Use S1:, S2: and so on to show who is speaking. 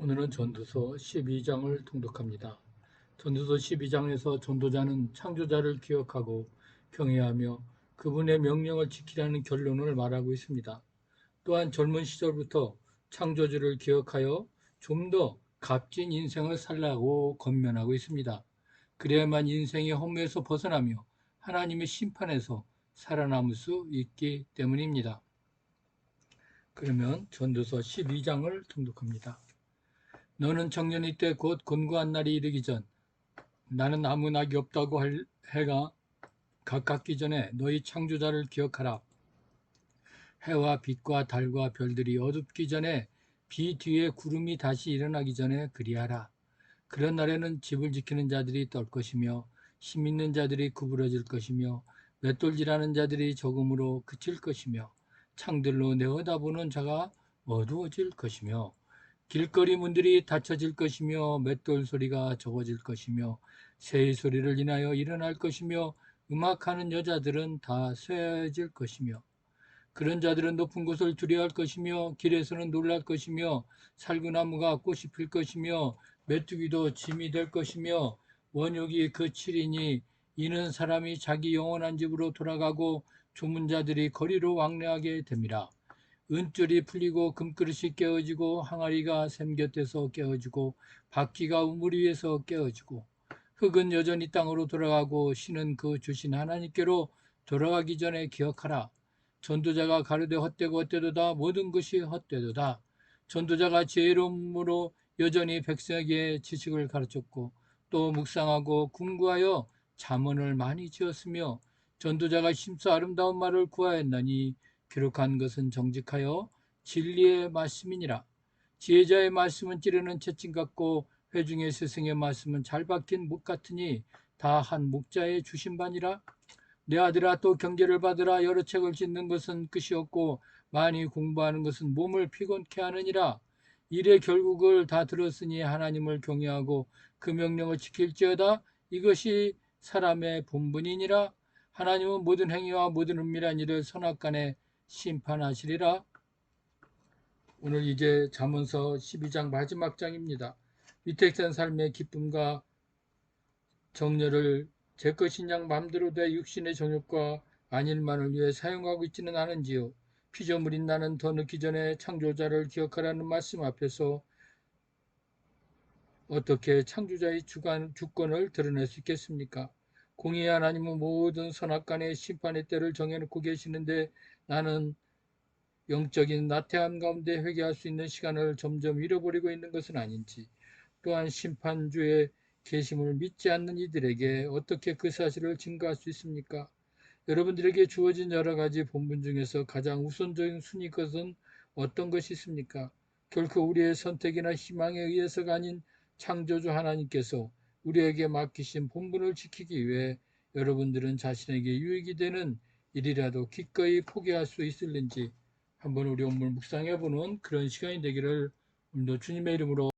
S1: 오늘은 전도서 12장을 통독합니다. 전도서 12장에서 전도자는 창조자를 기억하고 경외하며 그분의 명령을 지키라는 결론을 말하고 있습니다. 또한 젊은 시절부터 창조주를 기억하여 좀 더 값진 인생을 살라고 건면하고 있습니다. 그래야만 인생의 허무에서 벗어나며 하나님의 심판에서 살아남을 수 있기 때문입니다. 그러면 전도서 12장을 통독합니다. 너는 청년이 때곧 곤고한 날이 이르기 전 나는 아무 낙이 없다고 할 해가 가깝기 전에 너희 창조자를 기억하라. 해와 빛과 달과 별들이 어둡기 전에 비 뒤에 구름이 다시 일어나기 전에 그리하라. 그런 날에는 집을 지키는 자들이 떨 것이며 힘 있는 자들이 구부러질 것이며 맷돌질하는 자들이 적음으로 그칠 것이며 창들로 내어다보는 자가 어두워질 것이며 길거리 문들이 닫혀질 것이며 맷돌 소리가 적어질 것이며 새의 소리를 인하여 일어날 것이며 음악하는 여자들은 다 쇠해질 것이며 그런 자들은 높은 곳을 두려워할 것이며 길에서는 놀랄 것이며 살구나무가 꽃이 필 것이며 메뚜기도 짐이 될 것이며 원육이 그칠이니 이는 사람이 자기 영원한 집으로 돌아가고 조문 자들이 거리로 왕래하게 됩니다. 은줄이 풀리고 금그릇이 깨어지고 항아리가 샘 곁에서 깨어지고 바퀴가 우물 위에서 깨어지고 흙은 여전히 땅으로 돌아가고 신은 그 주신 하나님께로 돌아가기 전에 기억하라. 전도자가 가르되 헛되고 헛되도다 모든 것이 헛되도다. 전도자가 지혜로움으로 여전히 백성에게 지식을 가르쳤고 또 묵상하고 궁구하여 잠언을 많이 지었으며 전도자가 심사 아름다운 말을 구하였나니 기록한 것은 정직하여 진리의 말씀이니라. 지혜자의 말씀은 찌르는 채찍 같고 회중의 스승의 말씀은 잘 박힌 목 같으니 다 한 목자의 주신 바니라. 내 아들아 또 경계를 받으라 여러 책을 짓는 것은 끝이 없고 많이 공부하는 것은 몸을 피곤케 하느니라. 일의 결국을 다 들었으니 하나님을 경외하고 그 명령을 지킬지어다 이것이 사람의 본분이니라. 하나님은 모든 행위와 모든 은밀한 일을 선악간에 심판하시리라. 오늘 이제 잠언서 12장 마지막 장입니다. 위택된 삶의 기쁨과 정열을 제 것인 양 마음대로 돼 육신의 정욕과 안일만을 위해 사용하고 있지는 않은지요. 피조물인 나는 더 늦기 전에 창조자를 기억하라는 말씀 앞에서 어떻게 창조자의 주관, 주권을 드러낼 수 있겠습니까? 공의 하나님은 모든 선악간의 심판의 때를 정해놓고 계시는데 나는 영적인 나태함 가운데 회개할 수 있는 시간을 점점 잃어버리고 있는 것은 아닌지 또한 심판주의 계심을 믿지 않는 이들에게 어떻게 그 사실을 증거할 수 있습니까? 여러분들에게 주어진 여러 가지 본분 중에서 가장 우선적인 순위 것은 어떤 것이 있습니까? 결코 우리의 선택이나 희망에 의해서가 아닌 창조주 하나님께서 우리에게 맡기신 본분을 지키기 위해 여러분들은 자신에게 유익이 되는 일이라도 기꺼이 포기할 수 있을는지 한번 우리 오늘 묵상해 보는 그런 시간이 되기를 오늘도 주님의 이름으로